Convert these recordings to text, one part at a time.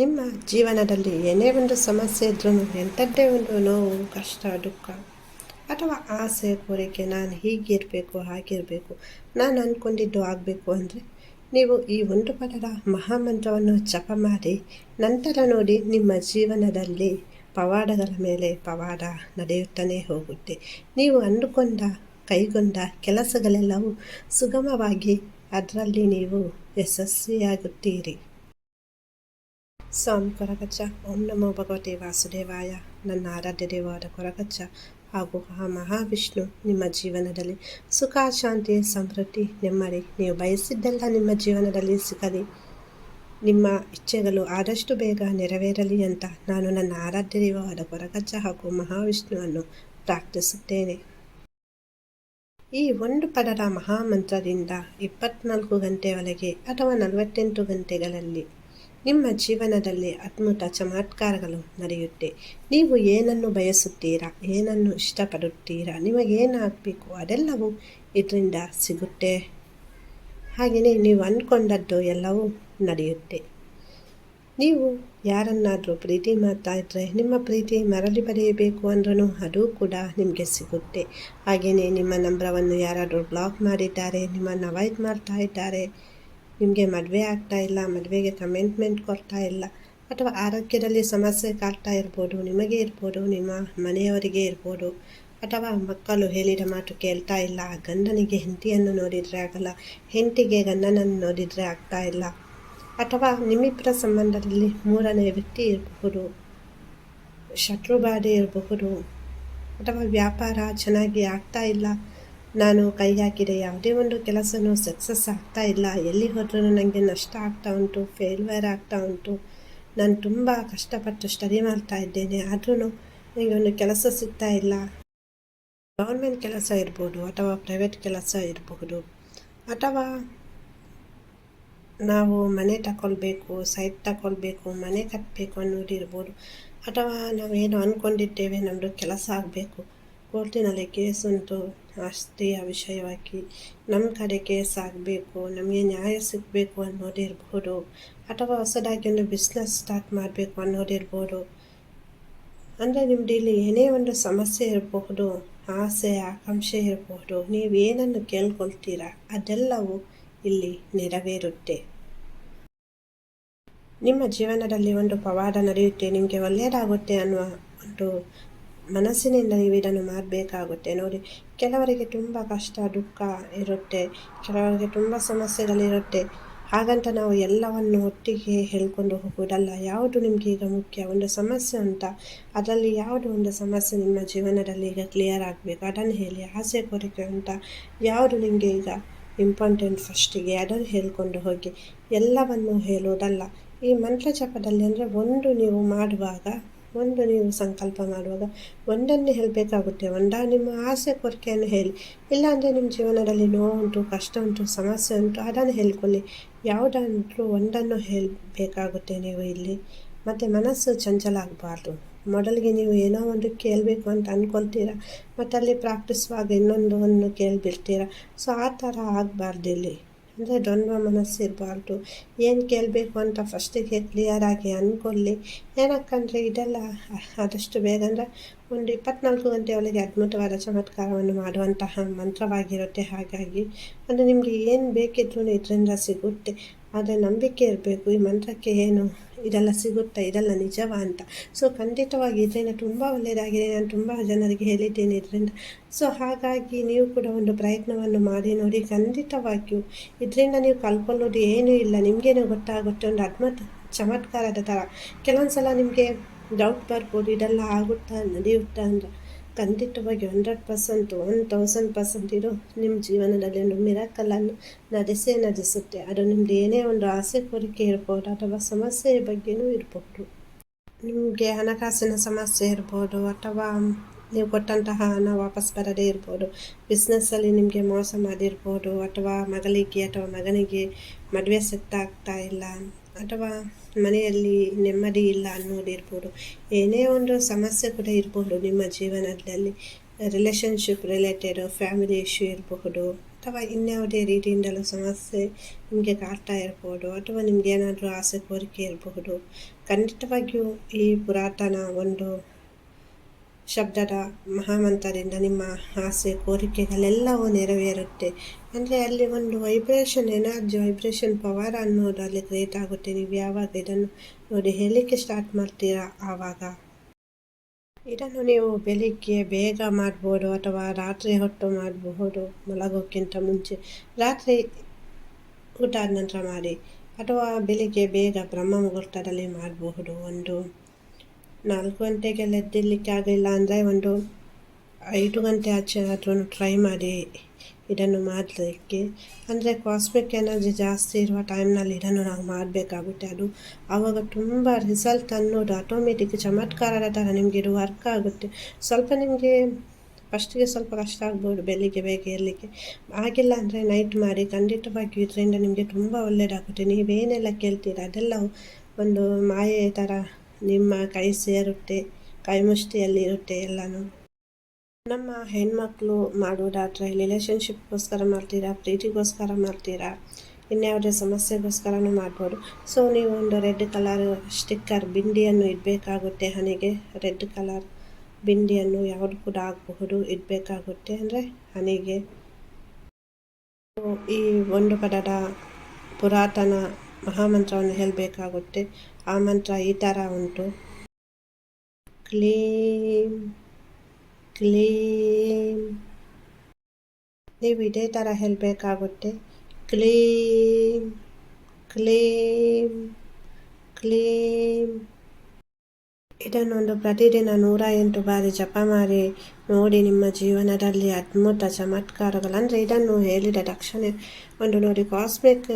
ನಿಮ್ಮ ಜೀವನದಲ್ಲಿ ಏನೇ ಒಂದು ಸಮಸ್ಯೆ ಇದ್ರೂ ಎಂಥದ್ದೇ ಒಂದು ನೋವು, ಕಷ್ಟ, ದುಃಖ ಅಥವಾ ಆಸೆ, ಕೋರಿಕೆ, ನಾನು ಹೀಗಿರಬೇಕು, ಹಾಗಿರಬೇಕು, ನಾನು ಅಂದ್ಕೊಂಡಿದ್ದು ಆಗಬೇಕು ಅಂದರೆ ನೀವು ಈ ಒಂದು ಪದದ ಮಹಾಮಂತ್ರವನ್ನು ಜಪ ಮಾಡಿ, ನಂತರ ನೋಡಿ ನಿಮ್ಮ ಜೀವನದಲ್ಲಿ ಪವಾಡಗಳ ಮೇಲೆ ಪವಾಡ ನಡೆಯುತ್ತಲೇ ಹೋಗುತ್ತೆ. ನೀವು ಅಂದುಕೊಂಡ, ಕೈಗೊಂಡ ಕೆಲಸಗಳೆಲ್ಲವೂ ಸುಗಮವಾಗಿ ಅದರಲ್ಲಿ ನೀವು ಯಶಸ್ವಿಯಾಗುತ್ತೀರಿ. ಸ್ವಾಮಿ ಕೊರಗಚ್ಚ ಓಂ ನಮೋ ಭಗವತಿ ವಾಸುದೇವಾಯ ನನ್ನ ಆರಾಧ್ಯ ದೇವಾದ ಕೊರಗಚ್ಚ ಹಾಗೂ ಆ ಮಹಾವಿಷ್ಣು ನಿಮ್ಮ ಜೀವನದಲ್ಲಿ ಸುಖ ಶಾಂತಿ ಸಮೃದ್ಧಿ ನೆಮ್ಮದಿ ನೀವು ಬಯಸಿದ್ದೆಲ್ಲ ನಿಮ್ಮ ಜೀವನದಲ್ಲಿ ಸಿಗಲಿ ನಿಮ್ಮ ಇಚ್ಛೆಗಳು ಆದಷ್ಟು ಬೇಗ ನೆರವೇರಲಿ ಅಂತ ನಾನು ನನ್ನ ಆರಾಧ್ಯ ದೇವವಾದ ಕೊರಗಚ್ಚ ಹಾಗೂ ಮಹಾವಿಷ್ಣುವನ್ನು ಪ್ರಾರ್ಥಿಸುತ್ತೇನೆ ಈ ಒಂದು ಪದದ ಮಹಾಮಂತ್ರದಿಂದ ಇಪ್ಪತ್ನಾಲ್ಕು ಗಂಟೆಯೊಳಗೆ ಅಥವಾ ನಲವತ್ತೆಂಟು ಗಂಟೆಗಳಲ್ಲಿ ನಿಮ್ಮ ಜೀವನದಲ್ಲಿ ಅದ್ಭುತ ಚಮತ್ಕಾರಗಳು ನಡೆಯುತ್ತೆ. ನೀವು ಏನನ್ನು ಬಯಸುತ್ತೀರಾ? ಏನನ್ನು ಇಷ್ಟಪಡುತ್ತೀರಾ? ನಿಮಗೇನಾಗಬೇಕು? ಅದೆಲ್ಲವೂ ಇದರಿಂದ ಸಿಗುತ್ತೆ. ಹಾಗೆಯೇ ನೀವು ಅಂದ್ಕೊಂಡದ್ದು ಎಲ್ಲವೂ ನಡೆಯುತ್ತೆ. ನೀವು ಯಾರನ್ನಾದರೂ ಪ್ರೀತಿ ಮಾಡ್ತಾ ಇದ್ದರೆ ನಿಮ್ಮ ಪ್ರೀತಿ ಮರಳಿ ಬರೆಯಬೇಕು ಅಂದ್ರೂ ಅದು ಕೂಡ ನಿಮಗೆ ಸಿಗುತ್ತೆ. ಹಾಗೆಯೇ ನಿಮ್ಮ ನಂಬರವನ್ನು ಯಾರಾದರೂ ಬ್ಲಾಕ್ ಮಾಡಿದ್ದಾರೆ, ನಿಮ್ಮನ್ನು ಅವಾಯ್ಡ್ ಮಾಡ್ತಾ ಇದ್ದಾರೆ ನಿಮಗೆ ಮದುವೆ ಆಗ್ತಾ ಇಲ್ಲ, ಮದುವೆಗೆ ಕಮೆಂಟ್ಮೆಂಟ್ ಕೊಡ್ತಾ ಇಲ್ಲ, ಅಥವಾ ಆರೋಗ್ಯದಲ್ಲಿ ಸಮಸ್ಯೆ ಕಾಡ್ತಾ ಇರ್ಬೋದು, ನಿಮಗೆ ಇರ್ಬೋದು, ನಿಮ್ಮ ಮನೆಯವರಿಗೆ ಇರ್ಬೋದು, ಅಥವಾ ಮಕ್ಕಳು ಹೇಳಿದ ಮಾತು ಕೇಳ್ತಾ ಇಲ್ಲ ಗಂಡನಿಗೆ ಹೆಂಡತಿಯನ್ನು ನೋಡಿದರೆ ಆಗಲ್ಲ, ಹೆಂಡತಿಗೆ ಗಂಡನನ್ನು ನೋಡಿದರೆ ಆಗ್ತಾ ಇಲ್ಲ, ಅಥವಾ ನಿಮ್ಮಿಬ್ಬರ ಸಂಬಂಧದಲ್ಲಿ ಮೂರನೇ ವ್ಯಕ್ತಿ ಇರಬಹುದು ಶತ್ರುಬಾಧೆ ಇರಬಹುದು ಅಥವಾ ವ್ಯಾಪಾರ ಚೆನ್ನಾಗಿ ಆಗ್ತಾ ಇಲ್ಲ ನಾನು ಕೈ ಹಾಕಿದೆ ಯಾವುದೇ ಒಂದು ಕೆಲಸನೂ ಸಕ್ಸಸ್ ಆಗ್ತಾ ಇಲ್ಲ. ಎಲ್ಲಿ ಹೋದ್ರೂ ನನಗೆ ನಷ್ಟ ಆಗ್ತಾ ಉಂಟು ಫೇಲ್ವೇರ್ ಆಗ್ತಾ ಉಂಟು. ನಾನು ತುಂಬ ಕಷ್ಟಪಟ್ಟು ಸ್ಟಡಿ ಮಾಡ್ತಾ ಇದ್ದೇನೆ. ಆದ್ರೂ ನನಗೆ ಒಂದು ಕೆಲಸ ಸಿಗ್ತಾ ಇಲ್ಲ. ಗೌರ್ಮೆಂಟ್ ಕೆಲಸ ಇರ್ಬೋದು ಅಥವಾ ಪ್ರೈವೇಟ್ ಕೆಲಸ ಇರಬಹುದು ಅಥವಾ ನಾವು ಮನೆ ತಗೊಳ್ಬೇಕು ಸೈಟ್ ತಗೊಳ್ಬೇಕು ಮನೆ ಕಟ್ಟಬೇಕು ಅನ್ನೋದಿರ್ಬೋದು. ಅಥವಾ ನಾವೇನು ಅಂದ್ಕೊಂಡಿದ್ದೇವೆ ನಮ್ಮದು ಕೆಲಸ ಆಗಬೇಕು. ಕೋರ್ಟಿನಲ್ಲಿ ಕೇಸ್ ಉಂಟು. ಆಸ್ತಿಯ ವಿಷಯವಾಗಿ ನಮ್ಮ ಕಡೆ ಕೇಸ್ ಆಗಬೇಕು, ನಮಗೆ ನ್ಯಾಯ ಸಿಗಬೇಕು ಅನ್ನೋದಿರ್ಬೋದು. ಅಥವಾ ಹೊಸದಾಗಿ ಒಂದು ಬಿಸ್ನೆಸ್ ಸ್ಟಾರ್ಟ್ ಮಾಡಬೇಕು ಅನ್ನೋದಿರ್ಬೋದು. ಅಂದರೆ ನಿಮ್ಮದಿಲ್ಲಿ ಏನೇ ಒಂದು ಸಮಸ್ಯೆ ಇರಬಹುದು, ಆಸೆ, ಆಕಾಂಕ್ಷೆ ಇರಬಹುದು, ನೀವು ಏನನ್ನು ಕೇಳ್ಕೊಳ್ತೀರಾ, ಅದೆಲ್ಲವೂ ಇಲ್ಲಿ ನೆರವೇರುತ್ತೆ. ನಿಮ್ಮ ಜೀವನದಲ್ಲಿ ಒಂದು ಪವಾಡ ನಡೆಯುತ್ತೆ, ನಿಮಗೆ ಒಳ್ಳೆಯದಾಗುತ್ತೆ ಅನ್ನುವ ಒಂದು ಮನಸ್ಸಿನಿಂದ ನೀವು ಇದನ್ನು ಮಾಡಬೇಕಾಗುತ್ತೆ. ನೋಡಿ, ಕೆಲವರಿಗೆ ತುಂಬ ಕಷ್ಟ, ದುಃಖ ಇರುತ್ತೆ. ಕೆಲವರಿಗೆ ತುಂಬ ಸಮಸ್ಯೆಗಳಿರುತ್ತೆ. ಹಾಗಂತ ನಾವು ಎಲ್ಲವನ್ನು ಒಟ್ಟಿಗೆ ಹೇಳ್ಕೊಂಡು ಹೋಗೋದಲ್ಲ ಯಾವುದು ನಿಮಗೆ ಈಗ ಮುಖ್ಯ? ಒಂದು ಸಮಸ್ಯೆ ಅಂತ ಅದರಲ್ಲಿ ಯಾವುದು ಒಂದು ಸಮಸ್ಯೆ ನಿಮ್ಮ ಜೀವನದಲ್ಲಿ ಈಗ ಕ್ಲಿಯರ್ ಆಗಬೇಕು? ಅದನ್ನು ಹೇಳಿ. ಆಸೆ, ಕೋರಿಕೆ ಅಂತ ಯಾವುದು ನಿಮಗೆ ಈಗ ಇಂಪಾರ್ಟೆಂಟ್ ಫಸ್ಟಿಗೆ ಅದನ್ನು ಹೇಳ್ಕೊಂಡು ಹೋಗಿ. ಎಲ್ಲವನ್ನು ಹೇಳೋದಲ್ಲ ಈ ಮಂತ್ರ ಜಪದಲ್ಲಿ ಅಂದರೆ ಒಂದು ನೀವು ಮಾಡುವಾಗ ಒಂದು ನೀವು ಸಂಕಲ್ಪ ಮಾಡುವಾಗ ಒಂದನ್ನೇ ಹೇಳಬೇಕಾಗುತ್ತೆ. ಒಂದ ನಿಮ್ಮ ಆಸೆ ಕೊರಕೆಯನ್ನು ಹೇಳಿ. ಇಲ್ಲಾಂದರೆ ನಿಮ್ಮ ಜೀವನದಲ್ಲಿ ನೋವುಂಟು ಕಷ್ಟ ಉಂಟು ಸಮಸ್ಯೆ ಉಂಟು ಅದನ್ನು ಹೇಳ್ಕೊಳ್ಳಿ. ಯಾವುದಾದ್ರೂ ಒಂದನ್ನು ಹೇಳಬೇಕಾಗುತ್ತೆ ನೀವು ಇಲ್ಲಿ. ಮತ್ತು ಮನಸ್ಸು ಚಂಚಲ ಆಗಬಾರ್ದು. ಮೊದಲಿಗೆ ನೀವು ಏನೋ ಒಂದು ಕೇಳಬೇಕು ಅಂತ ಅಂದ್ಕೊಳ್ತೀರ ಮತ್ತು ಅಲ್ಲಿ ಪ್ರಾಕ್ಟೀಸ್ವಾಗ ಇನ್ನೊಂದು ಒಂದು ಕೇಳಿಬಿಡ್ತೀರ? ಸೊ, ಆ ಥರ ಆಗಬಾರ್ದು ಇಲ್ಲಿ. ಅಂದರೆ ದ್ವಂದ್ವ ಮನಸ್ಸಿರಬಾರ್ದು ಏನು ಕೇಳಬೇಕು ಅಂತ ಫಸ್ಟಿಗೆ ಕ್ಲಿಯರಾಗಿ ಅಂದ್ಕೊಳ್ಳಿ. ಏನಕ್ಕಂದರೆ ಇದೆಲ್ಲ ಆದಷ್ಟು ಬೇಗ ಅಂದರೆ ಒಂದು ಇಪ್ಪತ್ನಾಲ್ಕು ಗಂಟೆ ಒಳಗೆ ಅದ್ಭುತವಾದ ಚಮತ್ಕಾರವನ್ನು ಮಾಡುವಂತಹ ಮಂತ್ರವಾಗಿರುತ್ತೆ. ಹಾಗಾಗಿ ಅಂದರೆ ನಿಮಗೆ ಏನು ಬೇಕಿದ್ರೂ ಇದರಿಂದ ಸಿಗುತ್ತೆ. ಆದರೆ ನಂಬಿಕೆ ಇರಬೇಕು, ಈ ಮಂತ್ರಕ್ಕೆ ಏನು ಇದೆಲ್ಲ ಸಿಗುತ್ತಾ, ಇದೆಲ್ಲ ನಿಜವ ಅಂತ. ಸೊ ಖಂಡಿತವಾಗಿ ಇದರಿಂದ ತುಂಬ ಒಳ್ಳೆಯದಾಗಿದೆ ನಾನು ತುಂಬ ಜನರಿಗೆ ಹೇಳಿದ್ದೇನೆ ಇದರಿಂದ. ಸೊ ಹಾಗಾಗಿ ನೀವು ಕೂಡ ಒಂದು ಪ್ರಯತ್ನವನ್ನು ಮಾಡಿ ನೋಡಿ. ಖಂಡಿತವಾಗಿಯೂ ಇದರಿಂದ ನೀವು ಕಲ್ಕೊಳ್ಳೋದು ಏನೂ ಇಲ್ಲ. ನಿಮಗೇನು ಗೊತ್ತಾಗುತ್ತೆ, ಒಂದು ಅದ್ಭುತ ಚಮತ್ಕಾರದ ಥರ. ಕೆಲವೊಂದು ಸಲ ನಿಮಗೆ ಡೌಟ್ ಬರ್ಬೋದು, ಇದೆಲ್ಲ ಆಗುತ್ತಾ, ನಡೆಯುತ್ತಾ ಅಂತ. ಖಂಡಿತವಾಗಿ hundred percent one thousand percent ಇರೋ ನಿಮ್ಮ ಜೀವನದಲ್ಲಿ ಒಂದು ಮಿರಾಕಲನ್ನು ನಡೆಸೇ ನಡೆಸುತ್ತೆ. ಅದು ನಿಮ್ದು ಏನೇ ಒಂದು ಆಸೆ, ಕೋರಿಕೆ ಇರ್ಬೋದು ಅಥವಾ ಸಮಸ್ಯೆಯ ಬಗ್ಗೆಯೂ ಇರಬಹುದು ನಿಮಗೆ ಹಣಕಾಸಿನ ಸಮಸ್ಯೆ ಇರ್ಬೋದು ಅಥವಾ ನೀವು ಕೊಟ್ಟಂತಹ ಹಣ ವಾಪಸ್ ಬರದೇ ಇರ್ಬೋದು. ಬಿಸ್ನೆಸ್ಸಲ್ಲಿ ನಿಮಗೆ ಮೋಸ ಮಾಡಿರ್ಬೋದು ಅಥವಾ ಮಗಳಿಗೆ ಅಥವಾ ಮಗನಿಗೆ ಮದುವೆ ಸೆಟ್ ಆಗ್ತಾ ಇಲ್ಲ. ಅಥವಾ ಮನೆಯಲ್ಲಿ ನೆಮ್ಮದಿ ಇಲ್ಲ ಅನ್ನೋದಿರ್ಬೋದು. ಏನೇ ಒಂದು ಸಮಸ್ಯೆ ಕೂಡ ಇರಬಹುದು ನಿಮ್ಮ ಜೀವನದಲ್ಲಿ. ರಿಲೇಷನ್ಶಿಪ್ ರಿಲೇಟೆಡ್ ಫ್ಯಾಮಿಲಿ ಇಶ್ಯೂ ಇರಬಹುದು, ಅಥವಾ ಇನ್ಯಾವುದೇ ರೀತಿಯಿಂದಲೂ ಸಮಸ್ಯೆ ನಿಮಗೆ ಕಾಡ್ತಾ ಇರ್ಬೋದು, ಅಥವಾ ನಿಮಗೇನಾದರೂ ಆಸೆ, ಕೋರಿಕೆ ಇರಬಹುದು. ಖಂಡಿತವಾಗಿಯೂ ಈ ಪುರಾತನ ಒಂದು ಶಬ್ದದ ಮಹಾಮಂತ್ರದಿಂದ ನಿಮ್ಮ ಆಸೆ, ಕೋರಿಕೆಗಳೆಲ್ಲವೂ ನೆರವೇರುತ್ತೆ. ಅಂದರೆ ಅಲ್ಲಿ ಒಂದು ವೈಬ್ರೇಷನ್ ಎನರ್ಜಿ ವೈಬ್ರೇಷನ್ ಪವರ್ ಅನ್ನೋದು ಅಲ್ಲಿ ಕ್ರಿಯೇಟ್ ಆಗುತ್ತೆ. ನೀವು ಯಾವಾಗ ಇದನ್ನು ನೋಡಿ ಹೇಳಲಿಕ್ಕೆ ಸ್ಟಾರ್ಟ್ ಮಾಡ್ತೀರಾ ಆವಾಗ? ಇದನ್ನು ನೀವು ಬೆಳಿಗ್ಗೆ ಬೇಗ ಮಾಡ್ಬೋದು ಅಥವಾ ರಾತ್ರಿ ಹೊತ್ತು ಮಾಡಬಹುದು ಮಲಗೋಕ್ಕಿಂತ ಮುಂಚೆ. ರಾತ್ರಿ ಊಟ ನಂತರ ಮಾಡಿ. ಅಥವಾ ಬೆಳಿಗ್ಗೆ ಬೇಗ ಬ್ರಹ್ಮ ಮುಹೂರ್ತದಲ್ಲಿ ಮಾಡಬಹುದು ಒಂದು ನಾಲ್ಕು ಗಂಟೆಗೆಲ್ಲ ಎದ್ದಿರಲಿಕ್ಕೆ ಆಗಲಿಲ್ಲ ಅಂದರೆ ಒಂದು ಐದು ಗಂಟೆ ಆಚೆ ಅದನ್ನು ಟ್ರೈ ಮಾಡಿ ಇದನ್ನು ಮಾಡಲಿಕ್ಕೆ. ಅಂದರೆ ಕಾಸ್ಮಿಕ್ ಎನರ್ಜಿ ಜಾಸ್ತಿ ಇರುವ ಟೈಮ್ನಲ್ಲಿ ಇದನ್ನು ನಾವು ಮಾಡಬೇಕಾಗುತ್ತೆ. ಅದು ಆವಾಗ ತುಂಬ ರಿಸಲ್ಟ್ ಅನ್ನೋದು ಆಟೋಮೆಟಿಕ್ ಚಮತ್ಕಾರದ ಥರ ನಿಮಗೆ ಇದು ವರ್ಕ್ ಆಗುತ್ತೆ. ಸ್ವಲ್ಪ ನಿಮಗೆ ಫಸ್ಟಿಗೆ ಸ್ವಲ್ಪ ಕಷ್ಟ ಆಗ್ಬೋದು ಬೆಳಿಗ್ಗೆ ಬೇಗ ಇರಲಿಕ್ಕೆ ಆಗಿಲ್ಲ ಅಂದರೆ ನೈಟ್ ಮಾಡಿ ಖಂಡಿತವಾಗಿ ಇದರಿಂದ ನಿಮಗೆ ತುಂಬ ಒಳ್ಳೆಯದಾಗುತ್ತೆ ನೀವೇನೆಲ್ಲ ಕೇಳ್ತೀರ ಅದೆಲ್ಲ ಒಂದು ಮಾಯೆ ಥರ ನಿಮ್ಮ ಕೈ ಸೇರುತ್ತೆ ಕೈ ಮುಷ್ಟಿಯಲ್ಲಿ ಇರುತ್ತೆ ಎಲ್ಲನೂ. ನಮ್ಮ ಹೆಣ್ಮಕ್ಳು ಮಾಡುವುದಾದರೆ ರಿಲೇಷನ್ಶಿಪ್ಗೋಸ್ಕರ ಮಾಡ್ತೀರಾ, ಪ್ರೀತಿಗೋಸ್ಕರ ಮಾಡ್ತೀರಾ? ಇನ್ಯಾವುದೇ ಸಮಸ್ಯೆಗೋಸ್ಕರನೂ ಮಾಡ್ಬೋದು. ಸೊ ನೀವು ಒಂದು ರೆಡ್ ಕಲರ್ ಸ್ಟಿಕ್ಕರ್, ಬಿಂದಿಯನ್ನು ಇಡಬೇಕಾಗುತ್ತೆ ಹನಿಗೆ. ರೆಡ್ ಕಲರ್ ಬಿಂದಿಯನ್ನು ಯಾವುದು ಕೂಡ ಆಗಬಹುದು ಇಡಬೇಕಾಗುತ್ತೆ ಅಂದರೆ ಹನಿಗೆ. ಈ ಒಂದು ಪದದ ಪುರಾತನ ಮಹಾಮಂತ್ರವನ್ನು ಹೇಳಬೇಕಾಗುತ್ತೆ. ಆ ಮಂತ್ರ ಈ ಥರ ಉಂಟು. ಕ್ಲೀಮ್ ಕ್ಲೀಮ್. ನೀವು ಇದೇ ಥರ ಹೇಳಬೇಕಾಗುತ್ತೆ ಕ್ಲೀಮ್ ಕ್ಲೀಮ್ ಕ್ಲೀಮ್. ಇದನ್ನೊಂದು ಪ್ರತಿದಿನ ನೂರ ಎಂಟು ಬಾರಿ ಜಪ ಮಾಡಿ, ನೋಡಿ ನಿಮ್ಮ ಜೀವನದಲ್ಲಿ ಅದ್ಭುತ ಚಮತ್ಕಾರಗಳು ಅಂದರೆ ಇದನ್ನು ಹೇಳಿದ ತಕ್ಷಣ ಒಂದು ನೋಡಿ ಕಾಸ್ಮಿಕ್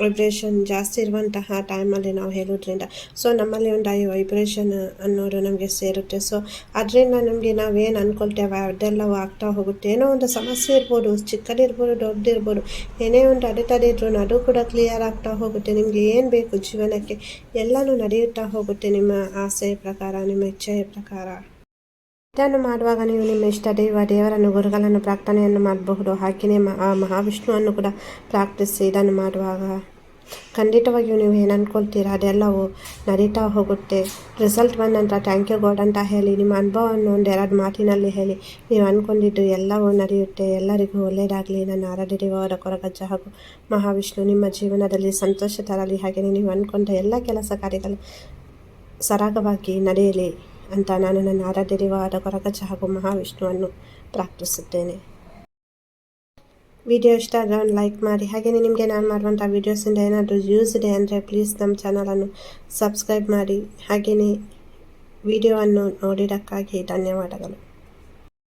ವೈಬ್ರೇಷನ್ ಜಾಸ್ತಿ ಇರುವಂತಹ ಟೈಮಲ್ಲಿ ನಾವು ಹೇಳೋದ್ರಿಂದ. ಸೊ ನಮ್ಮಲ್ಲಿ ಒಂದು ಐ ವೈಬ್ರೇಷನ್ ಅನ್ನೋದು ನಮಗೆ ಸೇರುತ್ತೆ. ಸೊ ಅದರಿಂದ ನಮಗೆ ನಾವೇನು ಅಂದ್ಕೊಳ್ತೇವೆ ಅದೆಲ್ಲವೂ ಆಗ್ತಾ ಹೋಗುತ್ತೆ. ಏನೋ ಒಂದು ಸಮಸ್ಯೆ ಇರ್ಬೋದು, ಚಿಕ್ಕದಿರ್ಬೋದು, ದೊಡ್ಡದಿರ್ಬೋದು, ಏನೇ ಒಂದು ಅಡೆತಡೆ ಅದು ಕೂಡ ಕ್ಲಿಯರ್ ಆಗ್ತಾ ಹೋಗುತ್ತೆ. ನಿಮಗೆ ಏನು ಬೇಕು ಜೀವನಕ್ಕೆ, ಎಲ್ಲನೂ ನಡೆಯುತ್ತಾ ಹೋಗುತ್ತೆ ನಿಮ್ಮ ಆಸೆಯ ಪ್ರಕಾರ, ನಿಮ್ಮ ಇಚ್ಛೆಯ ಪ್ರಕಾರ. ಇದನ್ನು ಮಾಡುವಾಗ ನೀವು ನಿಮ್ಮ ಇಷ್ಟ ದೈವ ದೇವರನ್ನು, ಗುರುಗಳನ್ನು ಪ್ರಾರ್ಥನೆಯನ್ನು ಮಾಡಬಹುದು. ಹಾಗೆಯೇ ಮಹಾವಿಷ್ಣುವನ್ನು ಕೂಡ ಪ್ರಾರ್ಥಿಸಿ ಇದನ್ನು ಮಾಡುವಾಗ. ಖಂಡಿತವಾಗಿಯೂ ನೀವು ಏನು ಅಂದ್ಕೊಳ್ತೀರಾ ಅದೆಲ್ಲವೂ ನಡೀತಾ ಹೋಗುತ್ತೆ. ರಿಸಲ್ಟ್ ಬಂದಂತ ಥ್ಯಾಂಕ್ ಯು ಗಾಡ್ ಅಂತ ಹೇಳಿ, ನಿಮ್ಮ ಅನುಭವವನ್ನು ಒಂದೆರಡು ಮಾತಿನಲ್ಲಿ ಹೇಳಿ. ನೀವು ಅಂದ್ಕೊಂಡಿದ್ದು ಎಲ್ಲವೂ ನಡೆಯುತ್ತೆ. ಎಲ್ಲರಿಗೂ ಒಳ್ಳೆಯದಾಗಲಿ. ನನ್ನ ಆರಾಧ್ಯ ದೇವರ ಕೊರಗಜ್ಜ ಹಾಗೂ ಮಹಾವಿಷ್ಣು, ನಿಮ್ಮ ಜೀವನದಲ್ಲಿ ಸಂತೋಷ ತರಲಿ. ಹಾಗೆಯೇ ನೀವು ಅಂದ್ಕೊಂಡ ಎಲ್ಲ ಕೆಲಸ ಕಾರ್ಯಗಳು ಸರಾಗವಾಗಿ ನಡೆಯಲಿ. ಅಂತ ನಾನು ನನ್ನ ಆರಾಧ್ಯವಾದ ಕೊರಗಜ ಹಾಗೂ ಮಹಾವಿಷ್ಣುವನ್ನು ಪ್ರಾರ್ಥಿಸುತ್ತೇನೆ. ವಿಡಿಯೋ ಇಷ್ಟ ಆದರೆ ಒಂದು ಲೈಕ್ ಮಾಡಿ. ಹಾಗೆಯೇ ನಿಮಗೆ ನಾನು ಮಾಡುವಂಥ ವೀಡಿಯೋಸಿಂದ ಏನಾದರೂ ಯೂಸ್ ಇದೆ ಅಂದರೆ ಪ್ಲೀಸ್ ನಮ್ಮ ಚಾನಲನ್ನು ಸಬ್ಸ್ಕ್ರೈಬ್ ಮಾಡಿ. ಹಾಗೆಯೇ ವಿಡಿಯೋವನ್ನು ನೋಡಿದ್ದಕ್ಕಾಗಿ ಧನ್ಯವಾದಗಳು.